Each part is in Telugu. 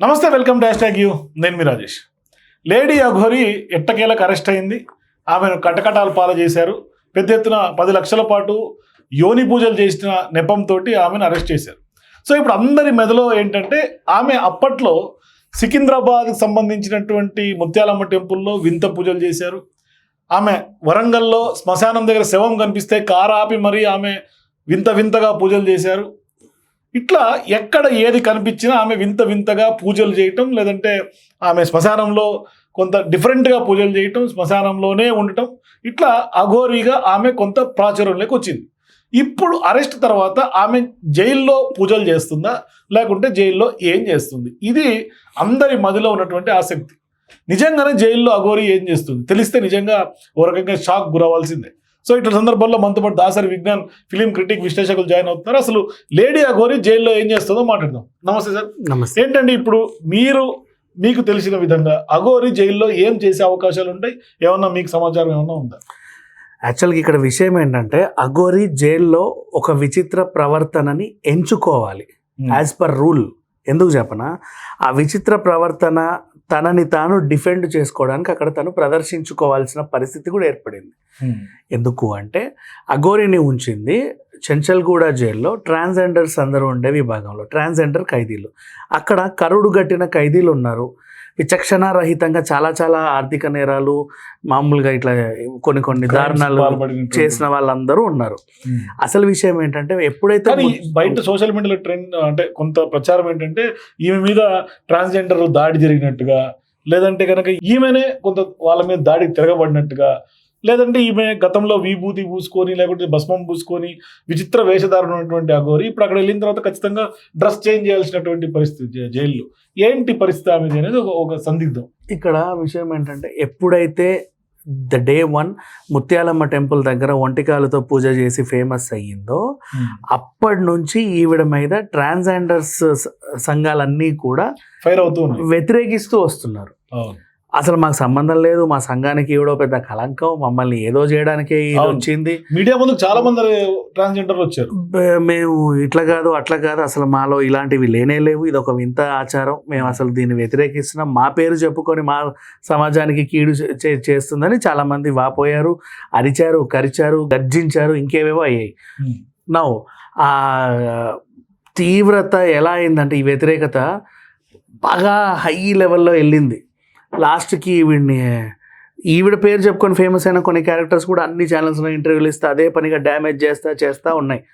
నమస్తే వెల్కమ్ డాష్ ట్యాగ్ యూ. నేను మీ రాజేష్. లేడీ అఘోరి ఎట్టకేలకు అరెస్ట్ అయింది. ఆమెను కటకటాలు పాలు చేశారు. పెద్ద ఎత్తున పది లక్షల పాటు యోని పూజలు చేసిన నెపంతో ఆమెను అరెస్ట్ చేశారు. సో ఇప్పుడు అందరి మెదలో ఏంటంటే ఆమె అప్పట్లో సికింద్రాబాద్కి సంబంధించినటువంటి ముత్యాలమ్మ టెంపుల్లో వింత పూజలు చేశారు. ఆమె వరంగల్లో శ్మశానం దగ్గర శవం కనిపిస్తే కారు ఆపి మరీ ఆమె వింత వింతగా పూజలు చేశారు. ఇట్లా ఎక్కడ ఏది కనిపించినా ఆమె వింత వింతగా పూజలు చేయటం లేదంటే ఆమె శ్మశానంలో కొంత డిఫరెంట్గా పూజలు చేయటం శ్మశానంలోనే ఉండటం ఇట్లా అఘోరీగా ఆమె కొంత ప్రాచుర్యంలోకి వచ్చింది. ఇప్పుడు అరెస్ట్ తర్వాత ఆమె జైల్లో పూజలు చేస్తుందా లేకుంటే జైల్లో ఏం చేస్తుంది? ఇది అందరి మదిలో ఉన్నటువంటి ఆసక్తి. నిజంగానే జైల్లో అఘోరి ఏం చేస్తుంది? తెలిస్తే నిజంగా ఓ రకంగా షాక్ గురవ్వాల్సిందే. సో ఇట్లా సందర్భంలో మనతో పాటు దాసరి విజ్ఞాన్ ఫిలిం క్రిటిక్ విశ్లేషకులు జాయిన్ అవుతున్నారు. అసలు లేడీ అఘోరి జైల్లో ఏం చేస్తుందో మాట్లాడదాం. నమస్తే సార్. నమస్తే. ఏంటండి ఇప్పుడు మీరు మీకు తెలిసిన విధంగా అఘోరి జైల్లో ఏం చేసే అవకాశాలు ఉంటాయి? ఏమన్నా మీకు సమాచారం ఏమన్నా ఉందా? యాక్చువల్గా ఇక్కడ విషయం ఏంటంటే అఘోరి జైల్లో ఒక విచిత్ర ప్రవర్తనని ఎంచుకోవాలి. యాజ్ పర్ రూల్ ఎందుకు చెప్పనా? ఆ విచిత్ర ప్రవర్తన తనని తాను డిఫెండ్ చేసుకోవడానికి అక్కడ తను ప్రదర్శించుకోవాల్సిన పరిస్థితి కూడా ఏర్పడింది. ఎందుకు అంటే అఘోరిని ఉంచింది చెంచల్గూడ జైల్లో ట్రాన్స్జెండర్స్ అందరూ ఉండే విభాగంలో ట్రాన్స్జెండర్ ఖైదీలు. అక్కడ కరుడు గట్టిన ఖైదీలు ఉన్నారు. విచక్షణ రహితంగా చాలా చాలా ఆర్థిక నేరాలు మామూలుగా ఇట్లా కొన్ని కొన్ని దారుణాలు చేసిన వాళ్ళందరూ ఉన్నారు. అసలు విషయం ఏంటంటే ఎప్పుడైతే బయట సోషల్ మీడియాలో ట్రెండ్ అంటే కొంత ప్రచారం ఏంటంటే ఈమె మీద ట్రాన్స్జెండర్ దాడి జరిగినట్టుగా లేదంటే కనుక ఈమెనే కొంత వాళ్ళ మీద దాడికి తిరగబడినట్టుగా లేదంటే ఈమె గతంలో విభూతి పూసుకొని లేకుంటే భస్మం పూసుకొని విచిత్ర వేషధారణ ఉన్నటువంటి అఘోరి ఇప్పుడు అక్కడ వెళ్ళిన తర్వాత ఖచ్చితంగా డ్రెస్ చేంజ్ చేయాల్సినటువంటి పరిస్థితి జైల్లో. ఏంటి పరిస్థితి ఆమెది అనేది ఒక- సందిగ్ధం. ఇక్కడ విషయం ఏంటంటే ఎప్పుడైతే the day one Mutyalamma temple దగ్గర ఒంటికాలతో పూజ చేసి ఫేమస్ అయ్యిందో అప్పటి నుంచి ఈవిడ మీద ట్రాన్స్జెండర్స్ సంఘాలన్నీ కూడా ఫైర్ అవుతూ ఉన్నాయి. వ్యతిరేకిస్తూ వస్తున్నారు. అసలు మాకు సంబంధం లేదు మా సంఘానికి ఈవిడో పెద్ద కలంకం మమ్మల్ని ఏదో చేయడానికే ఇది. వచ్చింది. మీడియా ముందుకు చాలా మంది ట్రాన్స్జెండర్ వచ్చారు. మేము ఇట్లా కాదు అట్లా కాదు. అసలు మాలో ఇలాంటివి లేనే లేవు. ఇది ఒక వింత ఆచారం. మేము అసలు దీన్ని వ్యతిరేకిస్తున్నాం. మా పేరు చెప్పుకొని మా సమాజానికి కీడు చేస్తుందని చాలా మంది వాపోయారు అరిచారు కరిచారు గర్జించారు ఇంకేవేవో అయ్యాయి. నౌ ఆ తీవ్రత ఎలా అయిందంటే ఈ వ్యతిరేకత బాగా హై లెవెల్లో వెళ్ళింది. లాస్ట్కి వీడిని ఈవిడ పేరు చెప్పుకొని ఫేమస్ అయిన కొన్ని క్యారెక్టర్స్ కూడా అన్ని ఛానల్స్లో ఇంటర్వ్యూలు ఇస్తా అదే పనిగా డ్యామేజ్ చేస్తా చేస్తా ఉన్నాయి.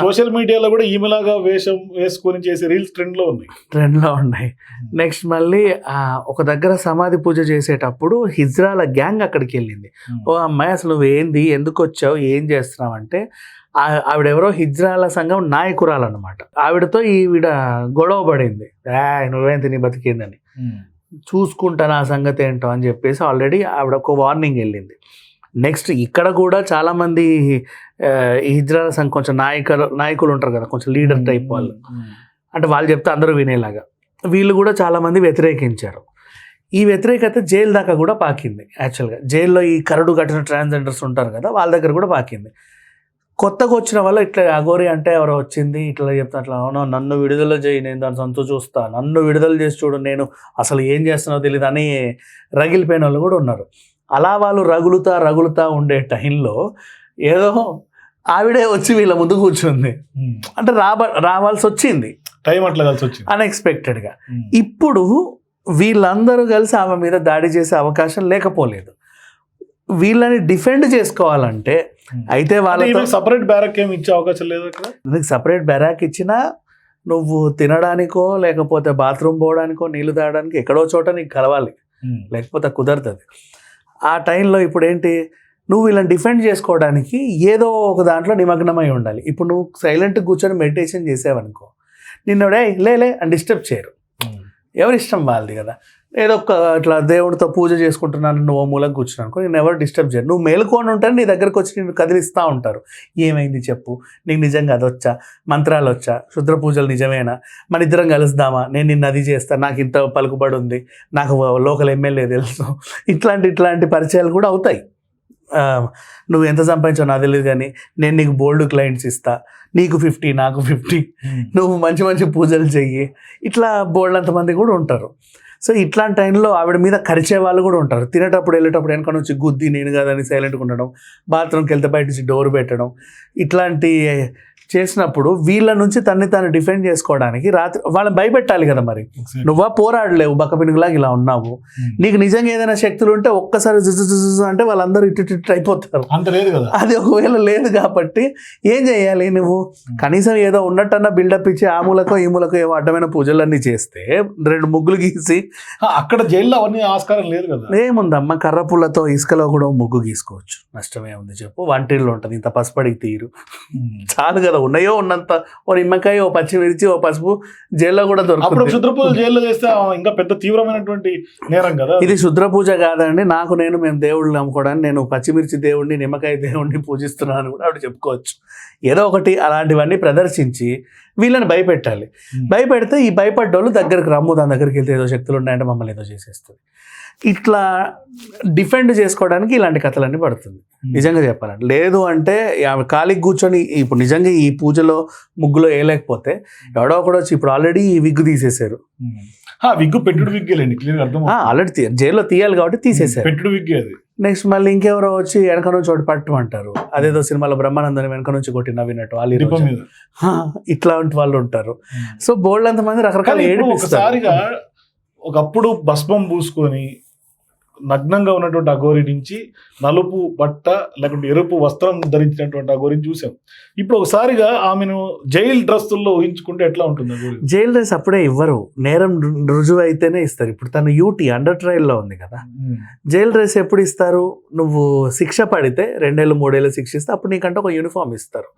సోషల్ మీడియాలో కూడా ఈమెలాగా వేషం వేసుకొని చేసే రీల్స్ ట్రెండ్లో ఉన్నాయి. ట్రెండ్లో ఉన్నాయి. నెక్స్ట్ మళ్ళీ ఆ, ఒక దగ్గర సమాధి పూజ చేసేటప్పుడు హిజ్రాల గ్యాంగ్ అక్కడికి వెళ్ళింది. ఓ అమ్మాయి అసలు నువ్వు ఏంది? ఎందుకు వచ్చావు? ఏం చేస్తున్నావు? అంటే ఆవిడెవరో హిజ్రాల సంఘం నాయకురాలన్నమాట ఆవిడతో ఈవిడ గొడవ పడింది. "ఆ, నువ్వేంటి నీ బతికిందని? చూసుకుంటాను ఆ సంగతి ఏంటో అని చెప్పేసి ఆల్రెడీ ఆవిడ ఒక వార్నింగ్ వెళ్ళింది. నెక్స్ట్ ఇక్కడ కూడా చాలామంది హిజ్రాల సంఘం కొంచెం నాయకులు నాయకులు ఉంటారు కదా కొంచెం లీడర్ టైప్ వాళ్ళు. అంటే వాళ్ళు చెప్తే అందరూ వినేలాగా. వీళ్ళు కూడా చాలామంది వ్యతిరేకించారు. ఈ వ్యతిరేకత జైలు దాకా కూడా పాకింది యాక్చువల్గా జైల్లో ఈ కరడు కట్టిన ట్రాన్స్జెండర్స్ ఉంటారు కదా వాళ్ళ దగ్గర కూడా పాకింది. కొత్తగా వచ్చిన వల్ల ఇట్లా అగోరి అంటే ఎవరో వచ్చింది? ఇట్లా చెప్తా అట్లా అవును నన్ను విడుదల చేయి నేను దాని సంతో చూస్తా. నన్ను విడుదల చేసి చూడు నేను అసలు ఏం చేస్తున్నావు తెలియదు అని రగిలిపోయిన వాళ్ళు కూడా ఉన్నారు. అలా వాళ్ళు రగులుతా రగులుతా ఉండే టైంలో ఏదో ఆవిడే వచ్చి వీళ్ళ ముందు కూర్చుంది. అంటే రాబ రావాల్సి వచ్చింది. టైం అట్లా కలిసి వచ్చింది. అన్ఎక్స్పెక్టెడ్గా ఇప్పుడు వీళ్ళందరూ కలిసి ఆమె మీద దాడి చేసే అవకాశం లేకపోలేదు. వీళ్ళని డిఫెండ్ చేసుకోవాలంటే అయితే వాళ్ళతో సపరేట్ బ్యారక్ ఏమి ఇచ్చే అవకాశం లేదు అక్కడ? సపరేట్ బెరాక్ ఇచ్చినా నువ్వు తినడానికో లేకపోతే బాత్రూమ్ పోవడానికో నీళ్ళు తాగడానికి ఎక్కడో చోట నీకు కలవాలి. లేకపోతే కుదరతుంది. ఆ టైంలో ఇప్పుడు ఏంటి నువ్వు వీళ్ళని డిఫెండ్ చేసుకోవడానికి ఏదో ఒక దాంట్లో నిమగ్నమై ఉండాలి. ఇప్పుడు నువ్వు సైలెంట్ కూర్చొని మెడిటేషన్ చేసావనుకో నిన్నడే లేలే అని డిస్టర్బ్ చేయరు. ఎవరి ఇష్టం వాళ్ళది కదా? ఏదో ఒక ఇట్లా దేవుడితో పూజ చేసుకుంటున్నాను నువ్వు ఓ మూలకు కూర్చున్నాను అనుకో నేను ఎవరు డిస్టర్బ్ చేయరు నువ్వు మేలుకొని ఉంటాను నీ దగ్గరకు వచ్చి నేను కదిలిస్తూ ఉంటారు. ఏమైంది చెప్పు? నీకు నిజంగా అది వచ్చా? మంత్రాలు వచ్చా? శుద్ర పూజలు నిజమేనా? మన ఇద్దరం కలుద్దామా నేను నిన్ను అది చేస్తాను నాకు ఇంత పలుకుబడి ఉంది నాకు లోకల్ ఎమ్మెల్యే తెలుసు. ఇట్లాంటి ఇట్లాంటి పరిచయాలు కూడా అవుతాయి. నువ్వు ఎంత సంపాదించావు నాకు తెలియదు కానీ నేను నీకు బోల్డ్ క్లయింట్స్ ఇస్తా. నీకు ఫిఫ్టీ నాకు ఫిఫ్టీ నువ్వు మంచి మంచి పూజలు చెయ్యి. ఇట్లా బోల్డ్ అంతమంది కూడా ఉంటారు. సో ఇట్లాంటి టైంలో ఆవిడ మీద కరిచే వాళ్ళు కూడా ఉంటారు. తినేటప్పుడు వెళ్ళేటప్పుడు వెనక నుంచి గుద్ది నేను కాదని సైలెంట్గా ఉండడం బాత్రూమ్కి వెళ్తే బయట నుంచి డోర్ పెట్టడం ఇట్లాంటి చేసినప్పుడు వీళ్ళ నుంచి తన్ని తాను డిఫెండ్ చేసుకోవడానికి రాత్రి వాళ్ళని భయపెట్టాలి కదా మరి. నువ్వా పోరాడలేవు బక్కపినుగులాగా ఇలా ఉన్నావు. నీకు నిజంగా ఏదైనా శక్తులు ఉంటే ఒక్కసారి జుజు అంటే వాళ్ళందరూ ఇటు ఇటు అయిపోతారు. అంత లేదు కదా. అది ఒకవేళ లేదు కాబట్టి ఏం చేయాలి నువ్వు? కనీసం ఏదో ఉన్నట్టన్నా బిల్డప్ ఇచ్చి ఆ మూలకో ఈ మూలకో ఏవో అడ్డమైన పూజలన్నీ చేస్తే రెండు ముగ్గులు గీసి అక్కడ జైల్లో అవన్నీ ఆస్కారం లేదు కదా. ఏముందమ్మా? కర్ర పుల్లతో ఇసుకలో కూడా ముగ్గు గీసుకోవచ్చు. నష్టమే ఉంది చెప్పు. వంటిల్లో ఉంటుంది. ఇంత పసుపడికి తీరు. చాలు కదా ఉన్నాయో ఉన్నంత ఓ నిమ్మకాయ ఓ పచ్చిమిర్చి ఓ పసుపు జైల్లో కూడా దొరుకుతుంది. క్షుద్ర పూజలు జైల్లో చేస్తే ఇంకా పెద్ద తీవ్రమైనటువంటి నేరం కదా ఇది శుద్ర పూజ కాదండి. నాకు నేను మేము దేవుళ్ళు నమ్ముకోవడానికి నేను పచ్చిమిర్చి దేవుడిని నిమ్మకాయ దేవుడిని పూజిస్తున్నాను కూడా ఆవిడ చెప్పుకోవచ్చు. ఏదో ఒకటి అలాంటివన్నీ ప్రదర్శించి వీళ్ళని భయపెట్టాలి. భయపెడితే ఈ భయపడ్డోళ్ళు దగ్గరికి రమ్ము దాని దగ్గరికి వెళ్తే ఏదో శక్తులు ఉన్నాయంటే మమ్మల్ని ఏదో చేసేస్తుంది. ఇట్లా డిఫెండ్ చేసుకోవడానికి ఇలాంటి కథలన్నీ పడుతుంది. నిజంగా చెప్పాలంటే లేదు అంటే ఆమె ఖాళీకి కూర్చొని ఇప్పుడు నిజంగా ఈ పూజలో ముగ్గులో వేయలేకపోతే ఎవడో ఒకడు వచ్చి ఇప్పుడు ఆల్రెడీ ఈ విగ్గు తీసేశారు. విగ్గు పెట్టుడు విగ్గేలేండి క్లియర్ అర్థం ఆల్రెడీ జైల్లో తీయాలి కాబట్టి తీసేశారు. పెట్టుడు విగ్గే అది. నెక్స్ట్ మళ్ళీ ఇంకెవరో వచ్చి వెనక నుంచి ఒకటి పట్టమంటారు అదేదో సినిమాలో బ్రహ్మానందని వెనక నుంచి కొట్టి నవ్వినట్టు వాళ్ళు ఇట్లాంటి వాళ్ళు ఉంటారు. సో బోల్డ్ అంతమంది రకరకాల ఏడిపిస్తారు. ఒకసారిగా ఒకప్పుడు భస్మం పూసుకొని నగ్నంగా ఉన్నటువంటి అఘోరి నుంచి నలుపు బట్ట లేకుంటే ఎరుపు వస్త్రం ధరించినటువంటి అఘోరిని చూసాం. ఇప్పుడు ఒకసారిగా ఆమెను జైల్ డ్రెస్సుల్లో ఊహించుకుంటే ఎట్లా ఉంటుంది జైల్ డ్రెస్ అప్పుడే ఇవ్వరు. నేరం రుజువు అయితేనే ఇస్తారు. ఇప్పుడు తను యూటీ అండర్ ట్రయల్లో ఉంది కదా. జైల్ డ్రెస్ ఎప్పుడు ఇస్తారు? నువ్వు శిక్ష పడితే రెండేళ్ళు మూడేళ్ళు శిక్ష ఇస్తే అప్పుడు నీకంటే ఒక యూనిఫామ్ ఇస్తారు.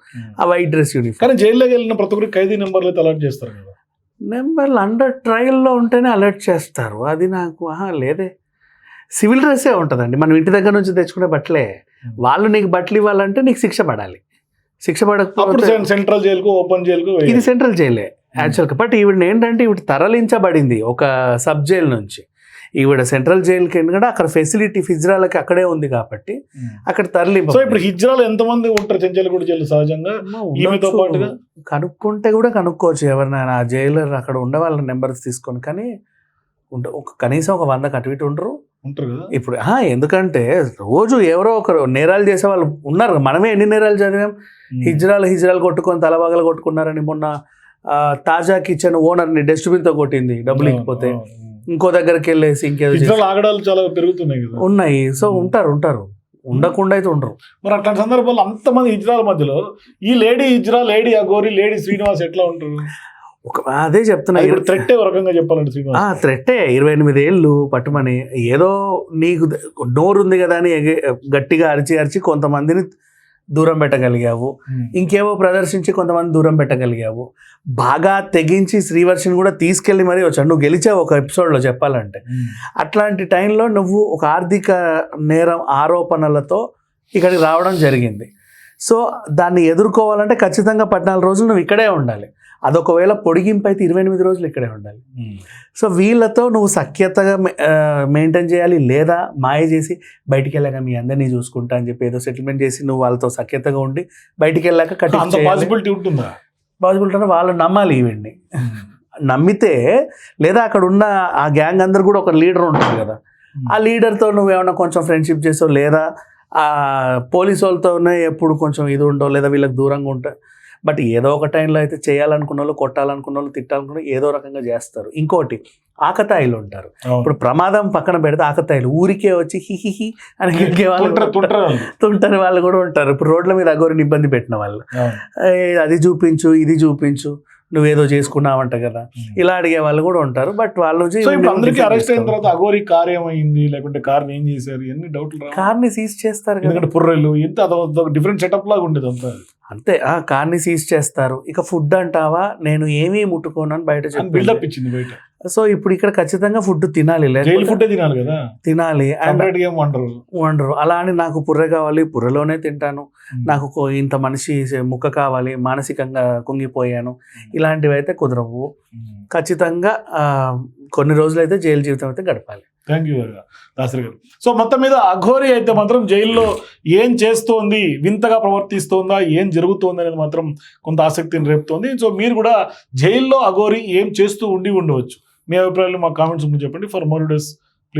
ఆ వైట్ డ్రెస్ యూనిఫామ్. కానీ జైల్లోకి వెళ్ళిన ప్రతి ఒక్కరికి ఖైదీ నెంబర్లు అయితే అలర్ట్ చేస్తారు కదా. నెంబర్లు అండర్ ట్రయల్లో ఉంటేనే అలర్ట్ చేస్తారు. అది నాకు ఆహా లేదే. సివిల్ డ్రెస్సే ఉంటుందండి. మనం ఇంటి దగ్గర నుంచి తెచ్చుకునే బట్టలే. వాళ్ళు నీకు బట్టలు ఇవ్వాలంటే నీకు శిక్ష పడాలి. శిక్ష పడకపోతే సెంట్రల్ జైలుకు ఓపెన్ జైలుకు ఇది సెంట్రల్ జైలే యాక్చువల్గా. బట్ ఈవిడ ఏంటంటే ఈవిడ తరలించబడింది ఒక సబ్ జైల్ నుంచి. ఈవిడ సెంట్రల్ జైలుకి ఎందుకంటే అక్కడ ఫెసిలిటీ ఫిజ్రాలకి అక్కడే ఉంది కాబట్టి అక్కడ తరలింప సో ఇప్పుడు హిజ్రాలు ఎంతమంది ఉంటారు? చెంచల్ కూడా జైలు సహజంగా? ఈమెతో పాటుగా? కనుక్కుంటే కూడా కనుక్కోవచ్చు. ఎవరినైనా ఆ జైలర్ అక్కడ ఉండే వాళ్ళ నెంబర్స్ తీసుకొని కానీ ఉండ ఒక కనీసం ఒక వంద అటు ఇటు ఉండరు. ఉంటారు కదా? ఇప్పుడు ఎందుకంటే రోజు ఎవరో ఒకరు నేరాలు చేసే వాళ్ళు ఉన్నారు. మనమే ఎన్ని నేరాలు చదివాం హిజ్రాలు హిజ్రాలు కొట్టుకొని తలబాగలు కొట్టుకున్నారని మొన్న తాజా కిచెన్ ఓనర్ని డస్ట్బిన్తో కొట్టింది డబ్బులు ఇకపోతే. ఇంకో దగ్గరికి వెళ్ళేసి ఇంకేదో ఆగడాలు చాలా పెరుగుతున్నాయి కదా? ఉన్నాయి. సో ఉంటారు ఉంటారు. ఉండకుండా అయితే ఉండరు. మరి అట్లాంటి సందర్భాల్లో అంతమంది హిజ్రాల మధ్యలో ఈ lady hijra lady Aghori lady Srinivas ఎట్లా ఉంటారు? ఒక అదే చెప్తున్నా థ్రెట్ ఒక రకంగా చెప్పాలంటే త్రెట్టే ఇరవై ఎనిమిది ఏళ్ళు పట్టుమని ఏదో నీకు ద- నోరు ఉంది కదా అని గట్టిగా అరిచి అరిచి కొంతమందిని దూరం పెట్టగలిగావు. ఇంకేవో ప్రదర్శించి కొంతమంది దూరం పెట్టగలిగావు. బాగా తెగించి శ్రీవర్షిని కూడా తీసుకెళ్ళి మరీ వచ్చాడు నువ్వు గెలిచావు ఒక ఎపిసోడ్లో చెప్పాలంటే. అట్లాంటి టైంలో నువ్వు ఒక ఆర్థిక నేరం ఆరోపణలతో ఇక్కడికి రావడం జరిగింది. సో దాన్ని ఎదుర్కోవాలంటే ఖచ్చితంగా పద్నాలుగు రోజులు నువ్వు ఇక్కడే ఉండాలి. అదొకవేళ పొడిగింపు అయితే ఇరవై ఎనిమిది రోజులు ఇక్కడే ఉండాలి. సో వీళ్ళతో నువ్వు సఖ్యతగా మెయింటైన్ చేయాలి లేదా మాయ చేసి బయటికి వెళ్ళాక మీ అందరినీ చూసుకుంటా అని చెప్పి ఏదో సెటిల్మెంట్ చేసి నువ్వు వాళ్ళతో సఖ్యతగా ఉండి బయటికి వెళ్ళాక కట్టి పాసిబిలిటీ ఉంటుందా? పాసిబిలిటీ అంటే వాళ్ళు నమ్మాలి ఈవెంట్ని నమ్మితే లేదా అక్కడ ఉన్న ఆ గ్యాంగ్ అందరు కూడా ఒక లీడర్ ఉంటుంది కదా. ఆ లీడర్తో నువ్వు ఏమైనా కొంచెం ఫ్రెండ్షిప్ చేసావు లేదా ఆ పోలీస్ వాళ్ళతోనే ఎప్పుడు కొంచెం ఇది ఉండవు లేదా వీళ్ళకి దూరంగా ఉంటావు బట్ ఏదో ఒక టైంలో అయితే చేయాలనుకున్న వాళ్ళు కొట్టాలనుకున్న వాళ్ళు తిట్టాలనుకున్న ఏదో రకంగా చేస్తారు. ఇంకోటి ఆకతాయిలు ఉంటారు. ఇప్పుడు ప్రమాదం పక్కన పెడితే ఆకతాయిలు ఊరికే వచ్చి హిహిహి అని గిరికే వాళ్ళు తుంటారు తుంటారు వాళ్ళు. తుంటని వాళ్ళు కూడా ఉంటారు. ఇప్పుడు రోడ్ల మీద అగోరిని ఇబ్బంది పెట్టిన వాళ్ళు. అవును. "ఏయ్, అది చూపించు ఇది చూపించు నువ్వేదో చేసుకున్నావంట కదా. ఇలా అడిగే వాళ్ళు కూడా ఉంటారు. బట్ వాళ్ళ అందరికీ అరెస్ట్ అయిన తర్వాత అఘోరి కార్ ఏమైంది లేకుంటే కార్ ఏం చేశారు? ఎన్ని డౌట్లు రా కార్ని సీజ్ చేస్తారు కదా. పుర్రెలు ఇంత డిఫరెంట్ సెటప్ లాగా ఉండేది అంతా. అంతే. ఆ కార్ని సీజ్ చేస్తారు. ఇక ఫుడ్ అంటావా? నేను ఏమీ ముట్టుకోనని బయట బిల్డప్ ఇచ్చింది బయట. సో ఇప్పుడు ఇక్కడ ఖచ్చితంగా ఫుడ్ తినాలి. ఫుడ్ తినాలి కదా? తినాలి. వండరు. వండరు. అలా అని నాకు పుర్రె కావాలి పుర్రెలోనే తింటాను. నాకు కో- ఇంత మనిషి ముక్క కావాలి మానసికంగా కుంగిపోయాను. ఇలాంటివి అయితే కుదరవు. ఖచ్చితంగా ఆ, కొన్ని రోజులైతే జైలు జీవితం అయితే గడపాలి. థ్యాంక్ యూ దాసరి గారు. సో మొత్తం మీద అఘోరి అయితే మాత్రం జైల్లో ఏం చేస్తోంది వింతగా ప్రవర్తిస్తోందా ఏం జరుగుతోంది అనేది మాత్రం కొంత ఆసక్తిని రేపుతోంది. సో మీరు కూడా జైల్లో అఘోరి ఏం చేస్తూ ఉండి ఉండవచ్చు? మీ అభిప్రాయాలు మా కామెంట్స్ చెప్పండి. For more days